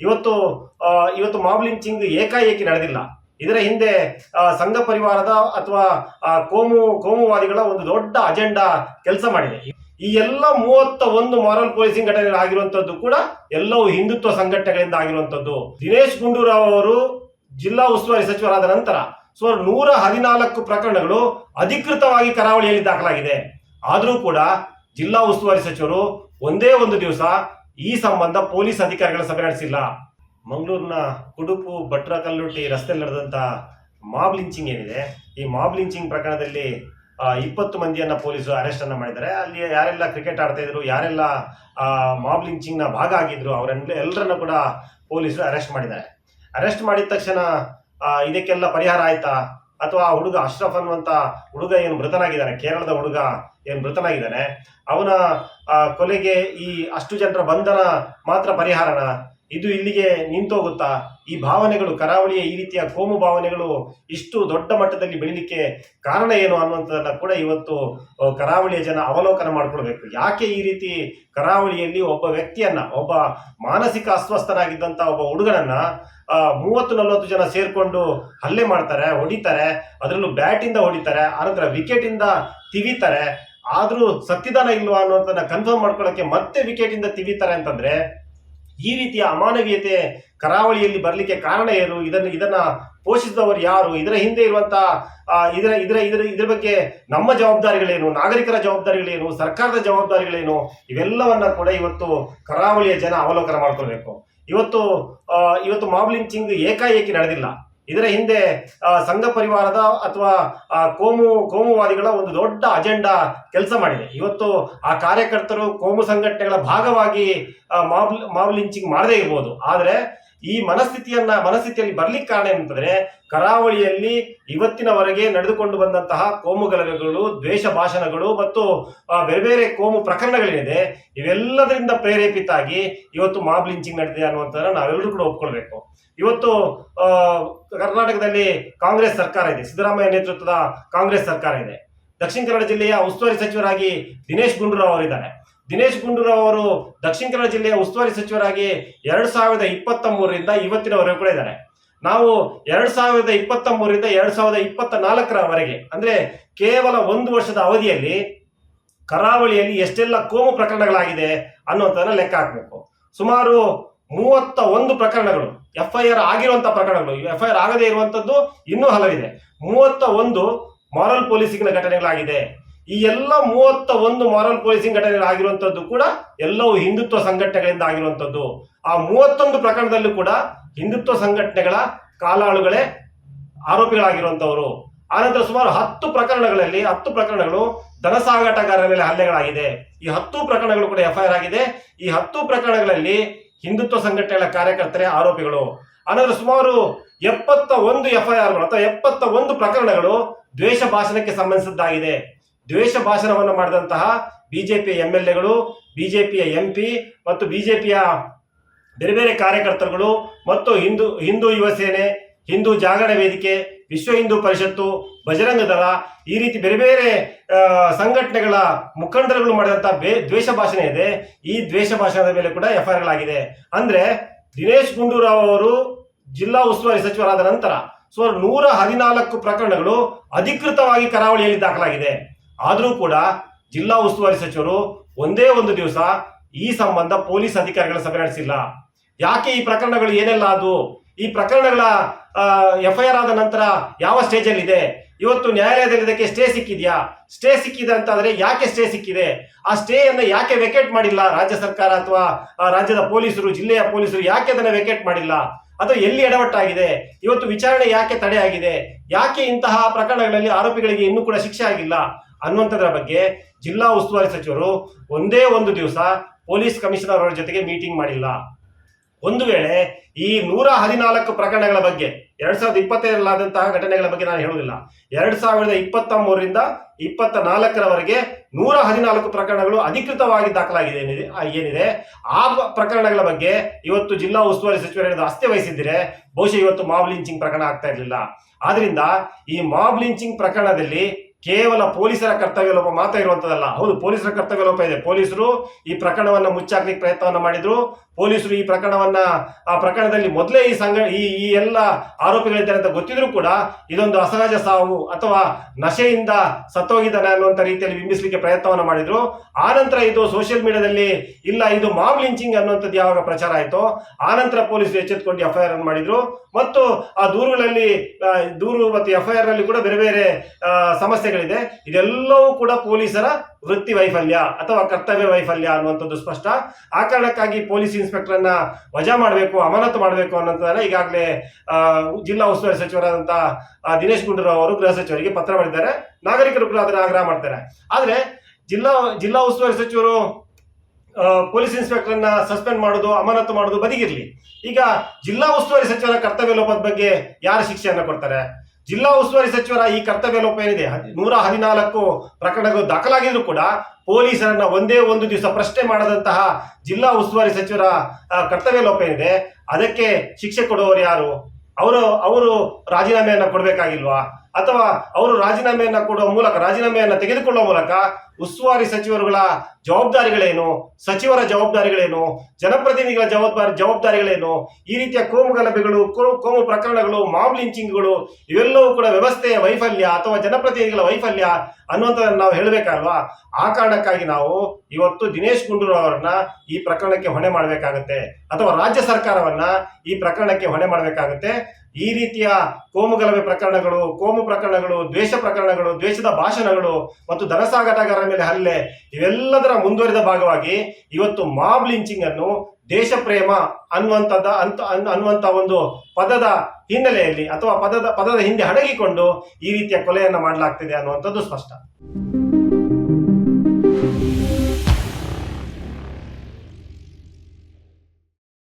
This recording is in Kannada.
ಇವತ್ತು ಇವತ್ತು ಮಾಬ್ ಲಿಂಚಿಂಗ್ ಏಕಾಏಕಿ ನಡೆದಿಲ್ಲ. ಇದರ ಹಿಂದೆ ಸಂಘ ಪರಿವಾರದ ಅಥವಾ ಕೋಮು, ಕೋಮುವಾದಿಗಳ ಒಂದು ದೊಡ್ಡ ಅಜೆಂಡಾ ಕೆಲಸ ಮಾಡಿದೆ. ಈ ಎಲ್ಲ ಮೂವತ್ತ ಒಂದು ಮಾರಲ್ ಪೊಲೀಸಿಂಗ್ ಘಟನೆಗಳು ಆಗಿರುವಂತದ್ದು ಕೂಡ ಎಲ್ಲವೂ ಹಿಂದುತ್ವ ಸಂಘಟನೆಗಳಿಂದ ಆಗಿರುವಂತದ್ದು. ದಿನೇಶ್ ಗುಂಡೂರಾವ್ ಅವರು ಜಿಲ್ಲಾ ಉಸ್ತುವಾರಿ ಸಚಿವರಾದ ನಂತರ ಸುಮಾರು ನೂರ ಹದಿನಾಲ್ಕು ಪ್ರಕರಣಗಳು ಅಧಿಕೃತವಾಗಿ ಕರಾವಳಿಯಲ್ಲಿ ದಾಖಲಾಗಿದೆ. ಆದರೂ ಕೂಡ ಜಿಲ್ಲಾ ಉಸ್ತುವಾರಿ ಸಚಿವರು ಒಂದೇ ಒಂದು ದಿವಸ ಈ ಸಂಬಂಧ ಪೊಲೀಸ್ ಅಧಿಕಾರಿಗಳ ಸಭೆ ನಡೆಸಿಲ್ಲ. ಮಂಗಳೂರಿನ ಕುಡುಪು ಭಟ್ರಕಲ್ಲುಟ್ಟಿ ರಸ್ತೆಯಲ್ಲಿ ನಡೆದಂತ ಮಾಬ್ ಲಿಂಚಿಂಗ್ ಏನಿದೆ, ಈ ಮಾಬ್ ಲಿಂಚಿಂಗ್ ಪ್ರಕರಣದಲ್ಲಿ ಇಪ್ಪತ್ತು ಮಂದಿಯನ್ನ ಪೊಲೀಸರು ಅರೆಸ್ಟ್ ಅನ್ನ ಮಾಡಿದ್ದಾರೆ. ಅಲ್ಲಿ ಯಾರೆಲ್ಲ ಕ್ರಿಕೆಟ್ ಆಡ್ತಾ ಇದ್ರು, ಯಾರೆಲ್ಲ ಮಾಬ್ ಲಿಂಚಿಂಗ್ನ ಭಾಗ ಆಗಿದ್ರು, ಅವರೆಲ್ಲ ಎಲ್ಲರನ್ನ ಕೂಡ ಪೊಲೀಸರು ಅರೆಸ್ಟ್ ಮಾಡಿದ್ದಾರೆ. ಅರೆಸ್ಟ್ ಮಾಡಿದ ತಕ್ಷಣ ಇದಕ್ಕೆಲ್ಲ ಪರಿಹಾರ ಆಯ್ತಾ? ಅಥವಾ ಆ ಹುಡುಗ ಅಶ್ರಫ್ ಅನ್ನುವಂತ ಹುಡುಗ ಏನು ಮೃತನಾಗಿದ್ದಾನೆ, ಕೇರಳದ ಹುಡುಗ ಏನು ಮೃತನಾಗಿದ್ದಾನೆ, ಅವನ ಕೊಲೆಗೆ ಈ ಅಷ್ಟು ಜನರ ಬಂಧನ ಮಾತ್ರ ಪರಿಹಾರನ? ಇದು ಇಲ್ಲಿಗೆ ನಿಂತೋಗುತ್ತಾ? ಈ ಭಾವನೆಗಳು ಕರಾವಳಿಯ ಈ ರೀತಿಯ ಕೋಮು ಭಾವನೆಗಳು ಇಷ್ಟು ದೊಡ್ಡ ಮಟ್ಟದಲ್ಲಿ ಬೆಳಿಲಿಕ್ಕೆ ಕಾರಣ ಏನು ಅನ್ನುವಂಥದ್ದನ್ನ ಕೂಡ ಇವತ್ತು ಕರಾವಳಿಯ ಜನ ಅವಲೋಕನ ಮಾಡ್ಕೊಳ್ಬೇಕು. ಯಾಕೆ ಈ ರೀತಿ ಕರಾವಳಿಯಲ್ಲಿ ಒಬ್ಬ ವ್ಯಕ್ತಿಯನ್ನ, ಒಬ್ಬ ಮಾನಸಿಕ ಅಸ್ವಸ್ಥನಾಗಿದ್ದಂತ ಒಬ್ಬ ಹುಡುಗನನ್ನ ಮೂವತ್ತು ನಲವತ್ತು ಜನ ಸೇರ್ಕೊಂಡು ಹಲ್ಲೆ ಮಾಡ್ತಾರೆ, ಹೊಡಿತಾರೆ, ಅದರಲ್ಲೂ ಬ್ಯಾಟ್ ಇಂದ ಹೊಡಿತಾರೆ, ಆನಂತರ ವಿಕೆಟ್ ಇಂದ ತಿವಿತಾರೆ, ಆದರೂ ಸತ್ತಿದಾನ ಇಲ್ವಾ ಅನ್ನೋದನ್ನ ಕನ್ಫರ್ಮ್ ಮಾಡ್ಕೊಳ್ಳೋಕೆ ಮತ್ತೆ ವಿಕೆಟ್ ಇಂದ ತಿವಿತಾರೆ ಅಂತಂದ್ರೆ ಈ ರೀತಿಯ ಅಮಾನವೀಯತೆ ಕರಾವಳಿಯಲ್ಲಿ ಬರಲಿಕ್ಕೆ ಕಾರಣ ಏನು? ಇದನ್ನು, ಇದನ್ನ ಪೋಷಿಸಿದವರು ಯಾರು? ಇದರ ಹಿಂದೆ ಇರುವಂತ ಇದರ ಇದರ ಇದರ ಇದರ ಬಗ್ಗೆ ನಮ್ಮ ಜವಾಬ್ದಾರಿಗಳೇನು? ನಾಗರಿಕರ ಜವಾಬ್ದಾರಿಗಳೇನು? ಸರ್ಕಾರದ ಜವಾಬ್ದಾರಿಗಳೇನು? ಇವೆಲ್ಲವನ್ನ ಕೂಡ ಇವತ್ತು ಕರಾವಳಿಯ ಜನ ಅವಲೋಕನ ಮಾಡ್ಕೊಳ್ಬೇಕು. ಇವತ್ತು ಇವತ್ತು ಮಾಬ್ ಲಿಂಚಿಂಗ್ ಏಕಾಏಕಿ ನಡೆದಿಲ್ಲ. ಇದರ ಹಿಂದೆ ಸಂಘ ಪರಿವಾರದ ಅಥವಾ ಕೋಮು, ಕೋಮುವಾದಿಗಳ ಒಂದು ದೊಡ್ಡ ಅಜೆಂಡಾ ಕೆಲಸ ಮಾಡಿದೆ. ಇವತ್ತು ಆ ಕಾರ್ಯಕರ್ತರು ಕೋಮು ಸಂಘಟನೆಗಳ ಭಾಗವಾಗಿ ಮಾಬ್ ಮಾಬ್ ಲಿಂಚಿಂಗ್ ಮಾಡದೇ ಇರ್ಬೋದು. ಆದ್ರೆ ಈ ಮನಸ್ಥಿತಿಯನ್ನ ಮನಸ್ಥಿತಿಯಲ್ಲಿ ಬರ್ಲಿಕ್ಕೆ ಕಾರಣ ಏನಂತಂದ್ರೆ ಕರಾವಳಿಯಲ್ಲಿ ಇವತ್ತಿನವರೆಗೆ ನಡೆದುಕೊಂಡು ಬಂದಂತಹ ಕೋಮು ಗಲಭೆಗಳು, ದ್ವೇಷ ಭಾಷಣಗಳು ಮತ್ತು ಬೇರೆ ಬೇರೆ ಕೋಮು ಪ್ರಕರಣಗಳೇನಿದೆ, ಇವೆಲ್ಲದರಿಂದ ಪ್ರೇರೇಪಿತಾಗಿ ಇವತ್ತು ಮಾಬ್ ಲಿಂಚಿಂಗ್ ನಡೆದಿದೆ ಅನ್ನುವಂಥದ್ದನ್ನ ನಾವೆಲ್ಲರೂ ಕೂಡ ಒಪ್ಕೊಳ್ಬೇಕು. ಇವತ್ತು ಕರ್ನಾಟಕದಲ್ಲಿ ಕಾಂಗ್ರೆಸ್ ಸರ್ಕಾರ ಇದೆ, ಸಿದ್ದರಾಮಯ್ಯ ನೇತೃತ್ವದ ಕಾಂಗ್ರೆಸ್ ಸರ್ಕಾರ ಇದೆ. ದಕ್ಷಿಣ ಕನ್ನಡ ಜಿಲ್ಲೆಯ ಉಸ್ತುವಾರಿ ಸಚಿವರಾಗಿ ದಿನೇಶ್ ಗುಂಡೂರಾವ್ ಅವರಿದ್ದಾರೆ. ದಿನೇಶ್ ಗುಂಡೂರಾವ್ ಅವರು ದಕ್ಷಿಣ ಕನ್ನಡ ಜಿಲ್ಲೆಯ ಉಸ್ತುವಾರಿ ಸಚಿವರಾಗಿ ಎರಡು ಸಾವಿರದ ಇಪ್ಪತ್ತ ಮೂರರಿಂದ ಇವತ್ತಿನವರೆಗೂ ಕೂಡ ಇದ್ದಾರೆ. ನಾವು ಎರಡು ಸಾವಿರದ ಇಪ್ಪತ್ತ ಮೂರರಿಂದ ಎರಡ್ ಸಾವಿರದ ಇಪ್ಪತ್ತ ನಾಲ್ಕರವರೆಗೆ ಅಂದ್ರೆ ಕೇವಲ ಒಂದು ವರ್ಷದ ಅವಧಿಯಲ್ಲಿ ಕರಾವಳಿಯಲ್ಲಿ ಎಷ್ಟೆಲ್ಲ ಕೋಮು ಪ್ರಕರಣಗಳಾಗಿದೆ ಅನ್ನುವಂಥದ್ದನ್ನ ಲೆಕ್ಕ ಹಾಕಬೇಕು. ಸುಮಾರು ಮೂವತ್ತ ಒಂದು ಪ್ರಕರಣಗಳು ಎಫ್ ಐ ಆರ್ ಆಗಿರುವಂತಹ ಪ್ರಕರಣಗಳು ಎಫ್ ಐ ಆರ್ ಆಗದೇ ಇರುವಂತದ್ದು ಇನ್ನೂ ಹಲವಿದೆ. ಮೂವತ್ತ ಒಂದು ಮಾರಲ್ ಪೊಲೀಸಿಂಗ್ನ ಘಟನೆಗಳಾಗಿದೆ. ಈ ಎಲ್ಲ ಮೂವತ್ತ ಒಂದು ಮಾರಲ್ ಪೊಲೀಸಿಂಗ್ ಘಟನೆಗಳಾಗಿರುವಂತದ್ದು ಕೂಡ ಎಲ್ಲವೂ ಹಿಂದುತ್ವ ಸಂಘಟನೆಗಳಿಂದ ಆಗಿರುವಂತದ್ದು. ಆ ಮೂವತ್ತೊಂದು ಪ್ರಕರಣದಲ್ಲೂ ಕೂಡ ಹಿಂದುತ್ವ ಸಂಘಟನೆಗಳ ಕಾಲಾಳುಗಳೇ ಆರೋಪಿಗಳಾಗಿರುವಂತವರು. ಆನಂತರ ಸುಮಾರು ಹತ್ತು ಪ್ರಕರಣಗಳಲ್ಲಿ, ಹತ್ತು ಪ್ರಕರಣಗಳು ಧನ ಸಾಗಾಟಗಾರರ ಮೇಲೆ ಹಲ್ಲೆಗಳಾಗಿದೆ. ಈ ಹತ್ತು ಪ್ರಕರಣಗಳು ಕೂಡ ಎಫ್ಐಆರ್ ಆಗಿದೆ. ಈ ಹತ್ತು ಪ್ರಕರಣಗಳಲ್ಲಿ ಹಿಂದುತ್ವ ಸಂಘಟನೆಗಳ ಕಾರ್ಯಕರ್ತರೇ ಆರೋಪಿಗಳು. ಆನಂತರ ಸುಮಾರು ಎಪ್ಪತ್ತ ಒಂದು ಎಫ್ಐಆರ್ಗಳು ಅಥವಾ ಎಪ್ಪತ್ತ ಒಂದು ಪ್ರಕರಣಗಳು ದ್ವೇಷ ಭಾಷಣಕ್ಕೆ ಸಂಬಂಧಿಸಿದ್ದಾಗಿದೆ. ದ್ವೇಷ ಭಾಷಣವನ್ನು ಮಾಡಿದಂತಹ ಬಿಜೆಪಿಯ ಎಂ ಎಲ್ ಎಗಳು ಬಿಜೆಪಿಯ ಎಂ ಪಿ ಮತ್ತು ಬಿಜೆಪಿಯ ಬೇರೆ ಬೇರೆ ಕಾರ್ಯಕರ್ತರುಗಳು ಮತ್ತು ಹಿಂದೂ ಹಿಂದೂ ಯುವ ಸೇನೆ, ಹಿಂದೂ ಜಾಗರಣ ವೇದಿಕೆ, ವಿಶ್ವ ಹಿಂದೂ ಪರಿಷತ್ತು, ಬಜರಂಗ ದಳ ಈ ರೀತಿ ಬೇರೆ ಬೇರೆ ಸಂಘಟನೆಗಳ ಮುಖಂಡರುಗಳು ಮಾಡಿದಂತಹ ಬೇ, ದ್ವೇಷ ಭಾಷಣ ಇದೆ. ಈ ದ್ವೇಷ ಭಾಷಣದ ಮೇಲೆ ಕೂಡ ಎಫ್ಐಆರ್ ಆಗಿದೆ ಅಂದ್ರೆ ದಿನೇಶ್ ಗುಂಡೂರಾವ್ ಅವರು ಜಿಲ್ಲಾ ಉಸ್ತುವಾರಿ ಸಚಿವರಾದ ನಂತರ ಸುಮಾರು ನೂರ ಹದಿನಾಲ್ಕು ಪ್ರಕರಣಗಳು ಅಧಿಕೃತವಾಗಿ ಕರಾವಳಿಯಲ್ಲಿ ದಾಖಲಾಗಿದೆ. ಆದರೂ ಕೂಡ ಜಿಲ್ಲಾ ಉಸ್ತುವಾರಿ ಸಚಿವರು ಒಂದೇ ಒಂದು ದಿವಸ ಈ ಸಂಬಂಧ ಪೊಲೀಸ್ ಅಧಿಕಾರಿಗಳ ಸಭೆ ನಡೆಸಿಲ್ಲ. ಯಾಕೆ ಈ ಪ್ರಕರಣಗಳು ಏನೆಲ್ಲ ಅದು? ಈ ಪ್ರಕರಣಗಳ ಎಫ್ಐಆರ್ ಆದ ನಂತರ ಯಾವ ಸ್ಟೇಜ್ ಅಲ್ಲಿ ಇದೆ ಇವತ್ತು ನ್ಯಾಯಾಲಯದಲ್ಲಿ ಇದಕ್ಕೆ ಸ್ಟೇ ಸಿಕ್ಕಿದ್ಯಾ? ಸ್ಟೇ ಸಿಕ್ಕಿದೆ ಅಂತಾದ್ರೆ ಯಾಕೆ ಸ್ಟೇ ಸಿಕ್ಕಿದೆ? ಆ ಸ್ಟೇ ಅನ್ನ ಯಾಕೆ ವೆಕೇಟ್ ಮಾಡಿಲ್ಲ? ರಾಜ್ಯ ಸರ್ಕಾರ ಅಥವಾ ರಾಜ್ಯದ ಪೊಲೀಸರು, ಜಿಲ್ಲೆಯ ಪೊಲೀಸರು ಯಾಕೆ ಅದನ್ನು ವೆಕೇಟ್ ಮಾಡಿಲ್ಲ? ಅಥವಾ ಎಲ್ಲಿ ಎಡವಟ್ಟಾಗಿದೆ? ಇವತ್ತು ವಿಚಾರಣೆ ಯಾಕೆ ತಡೆ ಆಗಿದೆ ಯಾಕೆ ಇಂತಹ ಪ್ರಕರಣಗಳಲ್ಲಿ ಆರೋಪಿಗಳಿಗೆ ಇನ್ನೂ ಕೂಡ ಶಿಕ್ಷೆ ಆಗಿಲ್ಲ? ಅನ್ನುವಂಥದ್ರ ಬಗ್ಗೆ ಜಿಲ್ಲಾ ಉಸ್ತುವಾರಿ ಸಚಿವರು ಒಂದೇ ಒಂದು ದಿವಸ ಪೊಲೀಸ್ ಕಮಿಷನರ್ ಅವರ ಜೊತೆಗೆ ಮೀಟಿಂಗ್ ಮಾಡಿಲ್ಲ. ಒಂದು ವೇಳೆ ಈ ನೂರ ಹದಿನಾಲ್ಕು ಪ್ರಕರಣಗಳ ಬಗ್ಗೆ, ಎರಡ್ ಸಾವಿರದ ಇಪ್ಪತ್ತೈದರಲ್ಲಾದಂತಹ ಘಟನೆಗಳ ಬಗ್ಗೆ ನಾನು ಹೇಳುವುದಿಲ್ಲ. ಎರಡ್ ಸಾವಿರದ ಇಪ್ಪತ್ತ ಮೂರರಿಂದ ಇಪ್ಪತ್ತ ನಾಲ್ಕರವರೆಗೆ ನೂರ ಹದಿನಾಲ್ಕು ಪ್ರಕರಣಗಳು ಅಧಿಕೃತವಾಗಿ ದಾಖಲಾಗಿದೆ ಏನಿದೆ ಏನಿದೆ. ಆ ಪ್ರಕರಣಗಳ ಬಗ್ಗೆ ಇವತ್ತು ಜಿಲ್ಲಾ ಉಸ್ತುವಾರಿ ಸಚಿವರು ಅಸ್ತೆ ವಹಿಸಿದ್ರೆ ಬಹುಶಃ ಇವತ್ತು ಮಾಬ್ ಲಿಂಚಿಂಗ್ ಪ್ರಕರಣ ಆಗ್ತಾ ಇರಲಿಲ್ಲ. ಆದ್ರಿಂದ ಈ ಮಾಬ್ ಲಿಂಚಿಂಗ್ ಪ್ರಕರಣದಲ್ಲಿ ಕೇವಲ ಪೊಲೀಸರ ಕರ್ತವ್ಯ ಲೋಪ ಮಾತ್ರ ಇರುವಂತದಲ್ಲ ಹೌದು ಪೊಲೀಸರ ಕರ್ತವ್ಯ ಲೋಪ ಇದೆ. ಪೊಲೀಸರು ಈ ಪ್ರಕರಣವನ್ನ ಮುಚ್ಚಾಕ್ಲಿಕ್ಕೆ ಪ್ರಯತ್ನವನ್ನ ಮಾಡಿದ್ರು. ಪೊಲೀಸರು ಈ ಪ್ರಕರಣವನ್ನ ಆ ಪ್ರಕರಣದಲ್ಲಿ ಮೊದಲೇ ಈ ಸಂಘ ಈ ಈ ಎಲ್ಲ ಆರೋಪಿಗಳಿದ್ದಾರೆ ಅಂತ ಗೊತ್ತಿದ್ರು ಕೂಡ ಇದೊಂದು ಅಸಹಜ ಸಾವು ಅಥವಾ ನಶೆಯಿಂದ ಸತ್ತೋಗಿದ್ದಾನೆ ಅನ್ನುವಂಥ ರೀತಿಯಲ್ಲಿ ಬಿಂಬಿಸಲಿಕ್ಕೆ ಪ್ರಯತ್ನವನ್ನ ಮಾಡಿದ್ರು. ಆನಂತರ ಇದು ಸೋಷಿಯಲ್ ಮೀಡಿಯಾದಲ್ಲಿ ಇಲ್ಲ ಇದು ಮಾಬ್ ಲಿಂಚಿಂಗ್ ಅನ್ನುವಂಥದ್ದು ಯಾವಾಗ ಪ್ರಚಾರ ಆಯಿತು ಆನಂತರ ಪೊಲೀಸರು ಎಚ್ಚೆತ್ತುಕೊಂಡು ಎಫ್ ಐ ಆರ್ ಅನ್ನು ಮಾಡಿದ್ರು. ಮತ್ತು ಆ ದೂರುಗಳಲ್ಲಿ ದೂರು ಮತ್ತು ಎಫ್ ಐ ಆರ್ನಲ್ಲಿ ಕೂಡ ಬೇರೆ ಬೇರೆ ಆ, ಸಮಸ್ಯೆಗಳಿದೆ ಇದೆಲ್ಲವೂ ಕೂಡ ಪೊಲೀಸರ ವೃತ್ತಿ ವೈಫಲ್ಯ ಅಥವಾ ಕರ್ತವ್ಯ ವೈಫಲ್ಯ ಅನ್ನುವಂಥದ್ದು ಸ್ಪಷ್ಟ. ಆ ಕಾರಣಕ್ಕಾಗಿ ಪೊಲೀಸ್ ಇನ್ಸ್ಪೆಕ್ಟರ್ ಅನ್ನ ವಜಾ ಮಾಡಬೇಕು, ಅಮಾನತು ಮಾಡಬೇಕು ಅನ್ನೋದನ್ನ ಈಗಾಗಲೇ ಜಿಲ್ಲಾ ಉಸ್ತುವಾರಿ ಸಚಿವರಾದಂತ ದಿನೇಶ್ ಗುಂಡೂರಾವ್ ಅವರು ಗೃಹ ಸಚಿವರಿಗೆ ಪತ್ರ ಬರೆದಿದ್ದಾರೆ ನಾಗರಿಕರು ಕೂಡ ಅದನ್ನ ಆಗ್ರಹ ಮಾಡ್ತಾರೆ. ಆದ್ರೆ ಜಿಲ್ಲಾ ಜಿಲ್ಲಾ ಉಸ್ತುವಾರಿ ಸಚಿವರು ಪೊಲೀಸ್ ಇನ್ಸ್ಪೆಕ್ಟರ್ ಅನ್ನ ಸಸ್ಪೆಂಡ್ ಮಾಡೋದು, ಅಮಾನತು ಮಾಡೋದು ಬದಿಗಿರಲಿ. ಈಗ ಜಿಲ್ಲಾ ಉಸ್ತುವಾರಿ ಸಚಿವರ ಕರ್ತವ್ಯ ಲೋಪದ ಬಗ್ಗೆ ಯಾರು ಶಿಕ್ಷೆಯನ್ನು ಕೊಡ್ತಾರೆ? ಜಿಲ್ಲಾ ಉಸ್ತುವಾರಿ ಸಚಿವರ ಈ ಕರ್ತವ್ಯ ಲೋಪ ಏನಿದೆ? ನೂರ ಹದಿನಾಲ್ಕು ಪ್ರಕರಣಗಳು ದಾಖಲಾಗಿದ್ರು ಕೂಡ ಪೊಲೀಸರನ್ನ ಒಂದೇ ಒಂದು ದಿವಸ ಪ್ರಶ್ನೆ ಮಾಡದಂತಹ ಜಿಲ್ಲಾ ಉಸ್ತುವಾರಿ ಸಚಿವರ ಕರ್ತವ್ಯ ಲೋಪ ಏನಿದೆ? ಅದಕ್ಕೆ ಶಿಕ್ಷೆ ಕೊಡುವವರು ಯಾರು? ಅವರು ಅವರು ರಾಜೀನಾಮೆಯನ್ನು ಕೊಡಬೇಕಾಗಿಲ್ವಾ? ಅಥವಾ ಅವರು ರಾಜೀನಾಮೆಯನ್ನು ಕೊಡುವ ಮೂಲಕ, ರಾಜೀನಾಮೆಯನ್ನು ತೆಗೆದುಕೊಳ್ಳುವ ಮೂಲಕ ಉಸ್ತುವಾರಿ ಸಚಿವರುಗಳ ಜವಾಬ್ದಾರಿಗಳೇನು, ಸಚಿವರ ಜವಾಬ್ದಾರಿಗಳೇನು, ಜನಪ್ರತಿನಿಧಿಗಳ ಜವಾಬ್ದಾರಿ, ಜವಾಬ್ದಾರಿಗಳೇನು, ಈ ರೀತಿಯ ಕೋಮು ಗಲಭೆಗಳು ಕೋಮು ಪ್ರಕರಣಗಳು, ಮಾಬ್ ಲಿಂಚಿಂಗ್ಗಳು, ಇವೆಲ್ಲವೂ ಕೂಡ ವ್ಯವಸ್ಥೆಯ ವೈಫಲ್ಯ ಅಥವಾ ಜನಪ್ರತಿನಿಧಿಗಳ ವೈಫಲ್ಯ ಅನ್ನುವಂಥದ್ದನ್ನು ನಾವು ಹೇಳಬೇಕಲ್ವಾ? ಆ ಕಾರಣಕ್ಕಾಗಿ ನಾವು ಇವತ್ತು ದಿನೇಶ್ ಗುಂಡೂರಾವ್ ಅವರನ್ನ ಈ ಪ್ರಕರಣಕ್ಕೆ ಹೊಣೆ ಮಾಡಬೇಕಾಗತ್ತೆ. ಅಥವಾ ರಾಜ್ಯ ಸರ್ಕಾರವನ್ನ ಈ ಪ್ರಕರಣಕ್ಕೆ ಹೊಣೆ ಮಾಡಬೇಕಾಗುತ್ತೆ. ಈ ರೀತಿಯ ಕೋಮುಗಲಭೆ ಪ್ರಕರಣಗಳು, ಕೋಮು ಪ್ರಕರಣಗಳು, ದ್ವೇಷ ಪ್ರಕರಣಗಳು, ದ್ವೇಷದ ಭಾಷಣಗಳು ಮತ್ತು ಧನಸಾಗಟಗಾರರ ಮೇಲೆ ಹಲ್ಲೆ, ಇವೆಲ್ಲದರ ಮುಂದುವರಿದ ಭಾಗವಾಗಿ ಇವತ್ತು ಮಾಬ್ ಲಿಂಚಿಂಗ್ ಅನ್ನು ದೇಶ ಪ್ರೇಮ ಅನ್ನುವಂಥದ್ದ ಅಂತ ಅನ್- ಅನ್ನುವಂಥ ಒಂದು ಪದದ ಹಿನ್ನೆಲೆಯಲ್ಲಿ ಅಥವಾ ಪದದ ಪದದ ಹಿಂದೆ ಅಡಗಿಕೊಂಡು ಈ ರೀತಿಯ ಕೊಲೆಯನ್ನು ಮಾಡಲಾಗ್ತಿದೆ ಅನ್ನುವಂಥದ್ದು ಸ್ಪಷ್ಟ.